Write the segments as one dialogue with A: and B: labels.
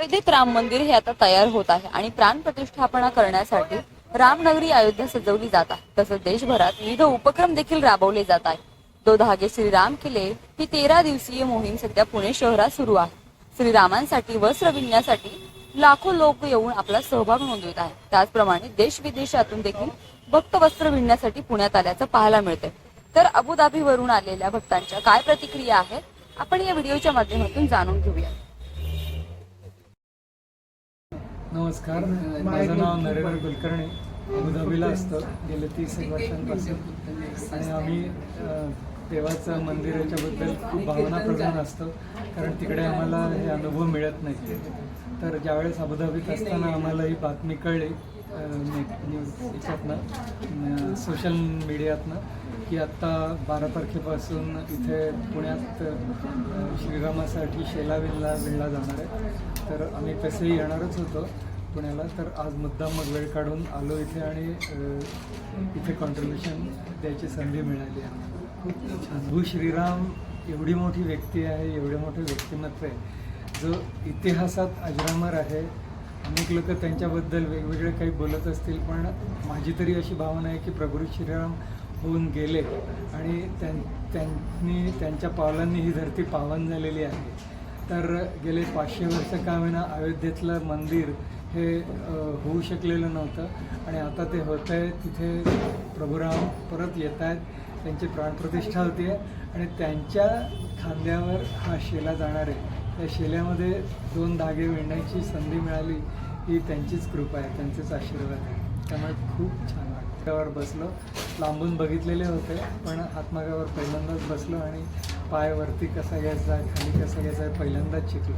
A: अयोध्येत राम मंदिर हे आता तयार होत आहे आणि प्राण प्रतिष्ठापना करण्यासाठी रामनगरी अयोध्या सजवली जात आहे. तसंच देशभरात विविध उपक्रम देखील राबवले जात आहेत. दो धागे श्रीराम किल्ले ही तेरा दिवसीय मोहीम सध्या पुणे शहरात सुरू आहे. श्रीरामांसाठी वस्त्र विणण्यासाठी लाखो लोक येऊन आपला सहभाग नोंदवित आहे त्याचप्रमाणे देश विदेशातून देखील भक्त वस्त्र विणण्यासाठी पुण्यात आल्याचं पाहायला मिळते तर अबुधाबीवरून आलेल्या भक्तांच्या काय प्रतिक्रिया आहेत आपण या व्हिडिओच्या माध्यमातून जाणून घेऊया
B: नमस्कार. माझं नाव नरेंद्र कुलकर्णी. अबुधाबीला असतं. गेले तीस एक वर्षांपासून. आणि आम्ही देवाचं मंदिर याच्याबद्दल खूप भावनाप्रधान असतो. कारण तिकडे आम्हाला हे अनुभव मिळत नाही तर ज्यावेळेस अबुधाबीत असताना आम्हाला ही बातमी कळली न्यूज याच्यातनं सोशल मीडियातनं की आत्ता बारा तारखेपासून इथे पुण्यात श्रीरामासाठी शेलावेलला विणला जाणार आहे. तर आम्ही तसेही येणारच होतो पुण्याला. तर आज मुद्दाम मग वेळ काढून आलो इथे आणि इथे कॉन्ट्रीब्युशन द्यायची संधी मिळाली आहे. खूप छान. भू श्रीराम एवढी मोठी व्यक्ती आहे एवढे मोठे व्यक्तिमत्व आहे. जो इतिहासात अजरामर आहे. अनेक लोक त्यांच्याबद्दल वेगवेगळे काही बोलत असतील पण माझी तरी अशी भावना आहे की प्रभू श्रीराम होऊन गेले. आणि त्यां त्यांनी त्यांच्या पावलांनी ही धरती पावन झालेली आहे. तर गेले पाचशे वर्ष का होईना अयोध्येतलं मंदिर हे होऊ शकलेलं नव्हतं. आणि आता ते होत आहे तिथे प्रभुराम परत येत आहेत त्यांची प्राणप्रतिष्ठा होती आहे आणि त्यांच्या खांद्यावर हा शेला जाणार आहे. त्या शेल्यामध्ये दोन धागे विणण्याची संधी मिळाली. ही त्यांचीच कृपा आहे त्यांचेच आशीर्वाद आहे. त्यामुळे खूप छान वाटतं बसलो. लांबून बघितलेले होते पण हातमागावर पहिल्यांदाच बसलो आणि पाय वरती कसा घ्यायचा आहे खाली कसा घ्यायचा आहे पहिल्यांदाच शिकलो.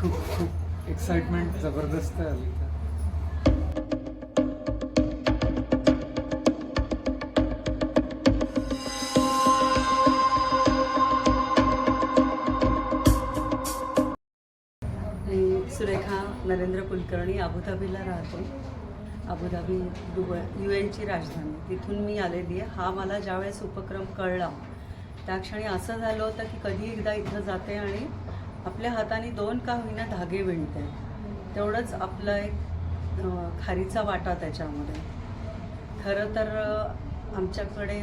B: खूप खूप एक्साइटमेंट जबरदस्त आली. तर
C: मी सुरेखा नरेंद्र कुलकर्णी अबुधाबीला राहतो. अबुधाबी दुबई यू एनची राजधानी. तिथून मी आलेली आहे हा मला ज्यावेळेस उपक्रम कळला त्या क्षणी असं झालं होतं की कधी एकदा इथं जाते आणि आपल्या हाताने दोन का होईना धागे विणते. तेवढंच आपलं एक खारीचा वाटा त्याच्यामध्ये. खरं तर आमच्याकडे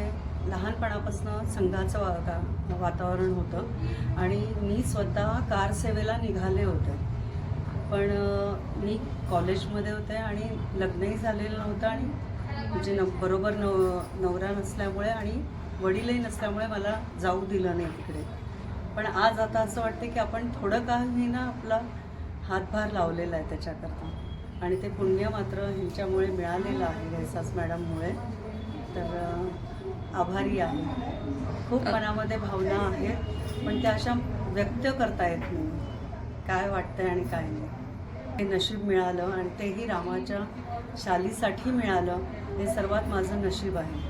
C: लहानपणापासून संघाचं वा वातावरण होतं आणि मी स्वतः कारसेवेला निघाले होते. पण मी कॉलेजमध्ये होते आणि लग्नही झालेलं नव्हतं आणि म्हणजे न बरोबर नव नवरा नसल्यामुळे आणि वडीलही नसल्यामुळे मला जाऊ दिलं नाही तिकडे. पण आज आता असं वाटतं की आपण थोडं काही ना आपला हातभार लावलेला आहे त्याच्याकरता. आणि ते पुण्य मात्र ह्यांच्यामुळे मिळालेलं आहे घैसास मॅडममुळे. तर आभारी आहे. खूप मनामध्ये भावना आहेत पण त्या अशा व्यक्त करता येत नाही. काय वाटतंय आणि काय नाही. हे नशीब मिळालं आणि तेही रामाच्या शालीसाठी मिळालं हे सर्वात माझं नशीब आहे.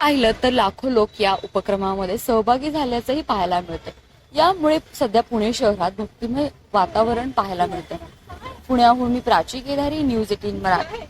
A: पाहिलं तर लाखो लोक या उपक्रमामध्ये सहभागी झाल्याचंही पाहायला मिळतं. यामुळे सध्या पुणे शहरात भक्तिमय वातावरण पाहायला मिळतं. पुण्याहून मी प्राची केदारी न्यूज एटीन मराठी.